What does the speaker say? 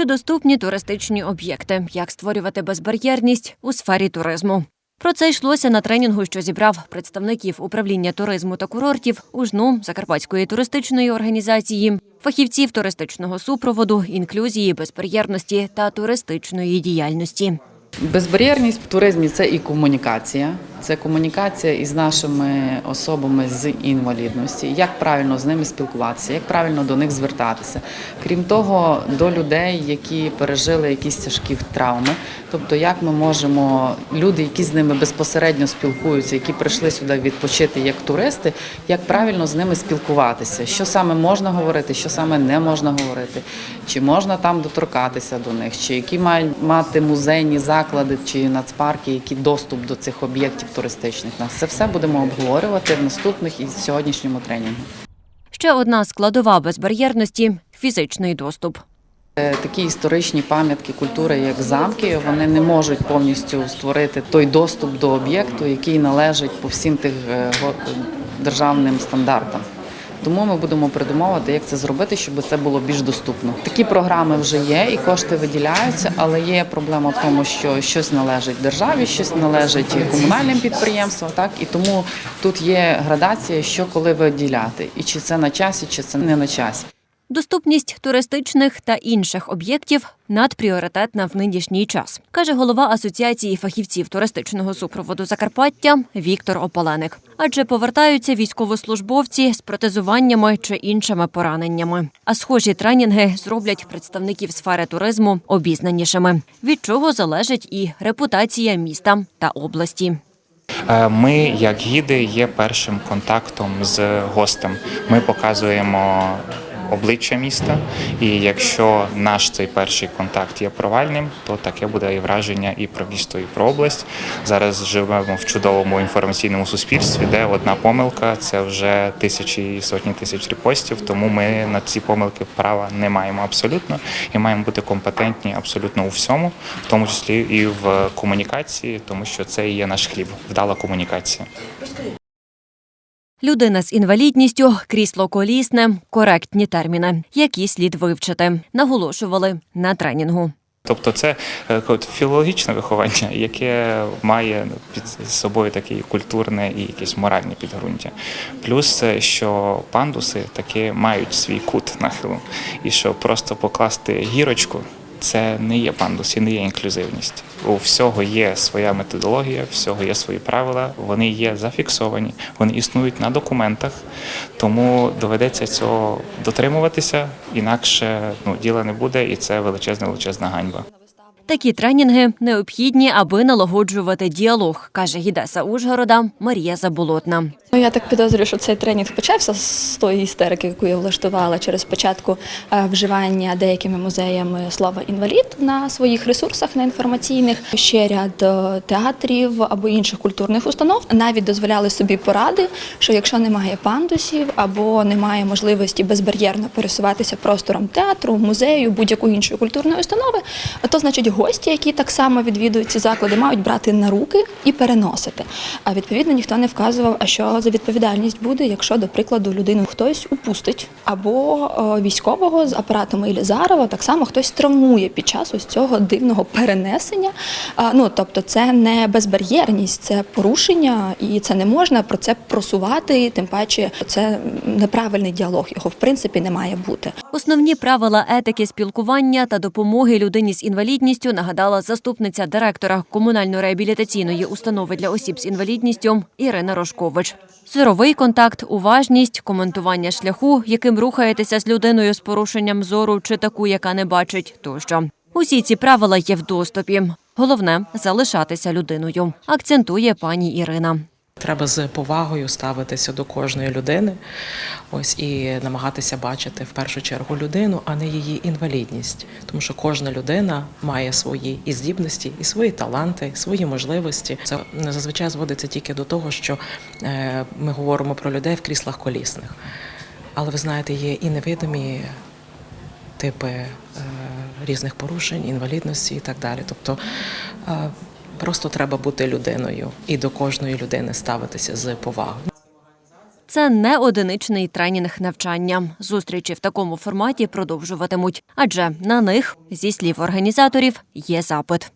Чи доступні туристичні об'єкти? Як створювати безбар'єрність у сфері туризму? Про це йшлося на тренінгу, що зібрав представників управління туризму та курортів УЖНУ Закарпатської туристичної організації, фахівців туристичного супроводу, інклюзії, безбар'єрності та туристичної діяльності. Безбар'єрність в туризмі це і комунікація. Це комунікація із нашими особами з інвалідності, як правильно з ними спілкуватися, як правильно до них звертатися. Крім того, до людей, які пережили якісь тяжкі травми, тобто як ми можемо, люди, які з ними безпосередньо спілкуються, які прийшли сюди відпочити як туристи, як правильно з ними спілкуватися, що саме можна говорити, що саме не можна говорити, чи можна там доторкатися до них, чи які мають мати музейні заклади чи нацпарки, які доступ до цих об'єктів туристичних. Нас це все будемо обговорювати в наступних і сьогоднішньому тренінгу. Ще одна складова безбар'єрності фізичний доступ. Е, Такі історичні пам'ятки культури, як замки, вони не можуть повністю створити той доступ до об'єкту, який належить по всім тих е, державним стандартам. Тому ми будемо придумувати, як це зробити, щоб це було більш доступно. Такі програми вже є і кошти виділяються, але є проблема в тому, що щось належить державі, щось належить комунальним підприємствам. Так і тому тут є градація, що коли виділяти, і чи це на часі, чи це не на часі. Доступність туристичних та інших об'єктів надпріоритетна в нинішній час, каже голова Асоціації фахівців туристичного супроводу Закарпаття Віктор Ополеник. Адже повертаються військовослужбовці з протезуваннями чи іншими пораненнями. А схожі тренінги зроблять представників сфери туризму обізнанішими, від чого залежить і репутація міста та області. Е, Ми, як гіди, є першим контактом з гостем. Ми показуємо обличчя міста, і якщо наш цей перший контакт є провальним, то таке буде і враження і про місто, і про область. Зараз живемо в чудовому інформаційному суспільстві, де одна помилка це вже тисячі і сотні тисяч репостів. Тому ми на ці помилки права не маємо абсолютно і маємо бути компетентні абсолютно у всьому, в тому числі і в комунікації, тому що це і є наш хліб, вдала комунікація. Людина з інвалідністю, крісло колісне, коректні терміни, які слід вивчити, наголошували на тренінгу. Тобто це е, філологічне виховання, яке має під собою таке культурне і якесь моральне підґрунтя. Плюс, е, що пандуси таки мають свій кут нахилу, і що просто покласти гірочку. Це не є пандус і не є інклюзивність. У всього є своя методологія, всього є свої правила, вони є зафіксовані, вони існують на документах, тому доведеться цього дотримуватися, інакше ну, діла не буде, і це величезна величезна ганьба. Такі тренінги необхідні, аби налагоджувати діалог, каже гідеса Ужгорода Марія Заболотна. Ну, я так підозрюю, що цей тренінг почався з тої істерики, яку я влаштувала через початку е, вживання деякими музеями слова інвалід на своїх ресурсах на інформаційних. Ще ряд е, театрів або інших культурних установ навіть дозволяли собі поради, що якщо немає пандусів або немає можливості безбар'єрно пересуватися простором театру, музею, будь-якої іншої культурної установи, то значить гості, які так само відвідують ці заклади, мають брати на руки і переносити. А відповідно ніхто не вказував, а що за відповідальність буде, якщо, до прикладу, людину хтось упустить, або е, військового з апаратами Ілізарова так само хтось травмує під час ось цього дивного перенесення. Ну тобто, це не безбар'єрність, це порушення, і це не можна про це просувати. Тим паче, це неправильний діалог. Його в принципі не має бути. Основні правила етики спілкування та допомоги людині з інвалідністю нагадала заступниця директора комунально-реабілітаційної установи для осіб з інвалідністю Ірина Рожкович. Зоровий контакт, уважність, коментування шляху, яким рухаєтеся з людиною з порушенням зору чи таку, яка не бачить, тощо. Усі ці правила є в доступі. Головне залишатися людиною, акцентує пані Ірина. Треба з повагою ставитися до кожної людини, ось і намагатися бачити в першу чергу людину, а не її інвалідність. Тому що кожна людина має свої і здібності, і свої таланти, свої можливості. Це зазвичай зводиться тільки до того, що е, ми говоримо про людей в кріслах колісних. Але ви знаєте, є і невидимі типи е, різних порушень, інвалідності і так далі. Тобто е, просто треба бути людиною і до кожної людини ставитися з повагою. це не одиничний тренінг навчання. Зустрічі в такому форматі продовжуватимуть, адже на них, зі слів організаторів, є запит.